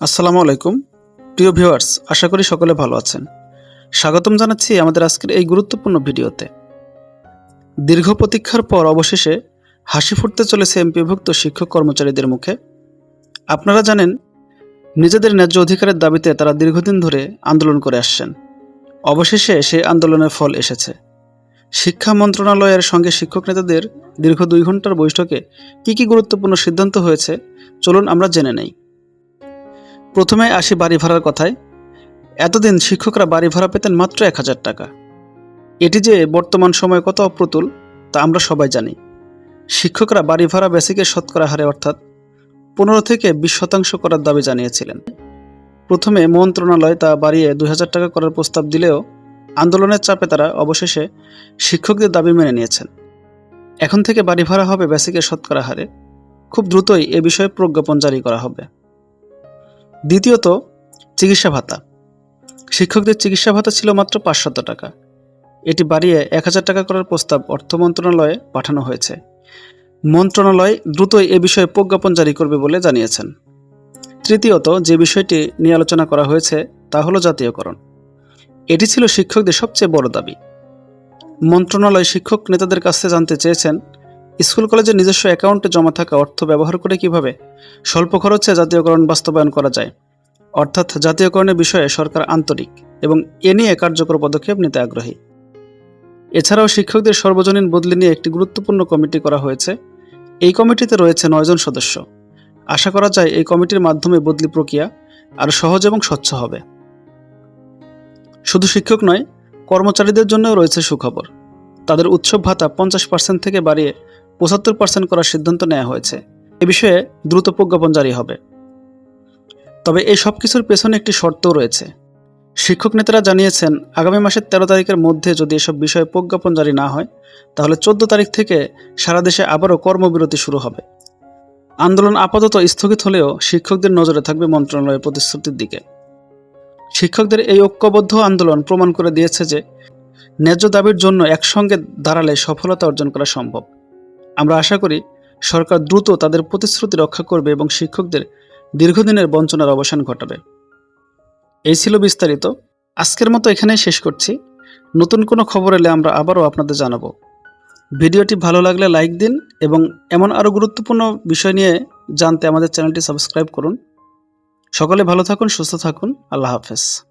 আসসালামু আলাইকুম। প্রিয় ভিউয়ার্স, আশা করি সকলে ভালো আছেন। স্বাগতম জানাচ্ছি আমাদের আজকের এই গুরুত্বপূর্ণ ভিডিওতে। দীর্ঘ প্রতীক্ষার পর অবশেষে হাসি ফুটতে চলেছে এমপিভুক্ত শিক্ষক কর্মচারীদের মুখে। আপনারা জানেন, নিজেদের ন্যায্য অধিকারের দাবিতে তারা দীর্ঘদিন ধরে আন্দোলন করে আসছেন। অবশেষে সেই আন্দোলনের ফল এসেছে। শিক্ষা মন্ত্রণালয়ের সঙ্গে শিক্ষক নেতাদের দীর্ঘ দুই ঘণ্টার বৈঠকে কী কী গুরুত্বপূর্ণ সিদ্ধান্ত হয়েছে, চলুন আমরা জেনে নেই। প্রথমে আসি বাড়ি ভাড়ার কথায়। এতদিন শিক্ষকরা বাড়ি ভাড়া পেতেন মাত্র এক হাজার টাকা। এটি যে বর্তমান সময়ে কত অপ্রতুল, তা আমরা সবাই জানি। শিক্ষকরা বাড়ি ভাড়া বেসিকের শতকরা হারে অর্থাৎ পনেরো থেকে বিশ শতাংশ করার দাবি জানিয়েছিলেন। প্রথমে মন্ত্রণালয় তা বাড়িয়ে দুই হাজার টাকা করার প্রস্তাব দিলেও আন্দোলনের চাপে তারা অবশেষে শিক্ষকদের দাবি মেনে নিয়েছেন। এখন থেকে বাড়ি ভাড়া হবে বেসিকের শতকরা হারে। খুব দ্রুতই এ বিষয়ে প্রজ্ঞাপন জারি করা হবে। দ্বিতীয়ত, চিকিৎসা ভাতা। শিক্ষকদের চিকিৎসা ভাতা ছিল মাত্র পাঁচশত টাকা। এটি বাড়িয়ে এক হাজার টাকা করার প্রস্তাব অর্থ মন্ত্রণালয়ে পাঠানো হয়েছে। মন্ত্রণালয় দ্রুতই এ বিষয়ে প্রজ্ঞাপন জারি করবে বলে জানিয়েছেন। তৃতীয়ত, যে বিষয়টি নিয়ে আলোচনা করা হয়েছে তা হলো জাতীয়করণ। এটি ছিল শিক্ষকদের সবচেয়ে বড় দাবি। মন্ত্রণালয় শিক্ষক নেতাদের কাছে জানতে চেয়েছেন, স্কুল কলেজের নিজস্ব অ্যাকাউন্টে জমা থাকা অর্থ ব্যবহার করে কীভাবে স্বল্প খরচে জাতীয়করণ বাস্তবায়ন করা যায়। অর্থাৎ জাতীয়করণের বিষয়ে সরকার আন্তরিক এবং এ নিয়ে কার্যকর পদক্ষেপ নিতে আগ্রহী। এছাড়াও শিক্ষকদের সর্বজনীন বদলি নিয়ে একটি গুরুত্বপূর্ণ কমিটি করা হয়েছে। এই কমিটিতে রয়েছে নয়জন সদস্য। আশা করা যায় এই কমিটির মাধ্যমে বদলি প্রক্রিয়া আরও সহজ এবং স্বচ্ছ হবে। শুধু শিক্ষক নয়, কর্মচারীদের জন্যও রয়েছে সুখবর। তাদের উৎসব ভাতা পঞ্চাশ পার্সেন্ট থেকে বাড়িয়ে পঁচাত্তর পার্সেন্ট করার সিদ্ধান্ত নেওয়া হয়েছে। এ বিষয়ে দ্রুত প্রজ্ঞাপন জারি হবে। তবে এই সব কিছুর পেছনে একটি শর্তও রয়েছে। শিক্ষক নেতারা জানিয়েছেন, আগামী মাসের তেরো তারিখের মধ্যে যদি এসব বিষয়ে প্রজ্ঞাপন জারি না হয়, তাহলে চোদ্দ তারিখ থেকে সারা দেশে আবারও কর্মবিরতি শুরু হবে। আন্দোলন আপাতত স্থগিত হলেও শিক্ষকদের নজরে থাকবে মন্ত্রণালয়ের প্রতিশ্রুতির দিকে। শিক্ষকদের এই ঐক্যবদ্ধ আন্দোলন প্রমাণ করে দিয়েছে যে, ন্যায্য দাবির জন্য একসঙ্গে দাঁড়ালে সফলতা অর্জন করা সম্ভব। আমরা আশা করি, সরকার দ্রুত তাদের প্রতিশ্রুতি রক্ষা করবে এবং শিক্ষকদের দীর্ঘদিনের বঞ্চনার অবসান ঘটাবে। এই ছিল বিস্তারিত। আজকের মতো এখানেই শেষ করছি। নতুন কোনো খবর এলে আমরা আবারও আপনাদের জানাব। ভিডিওটি ভালো লাগলে লাইক দিন এবং এমন আরও গুরুত্বপূর্ণ বিষয় নিয়ে জানতে আমাদের চ্যানেলটি সাবস্ক্রাইব করুন। সকলে ভালো থাকুন, সুস্থ থাকুন। আল্লাহ হাফেজ।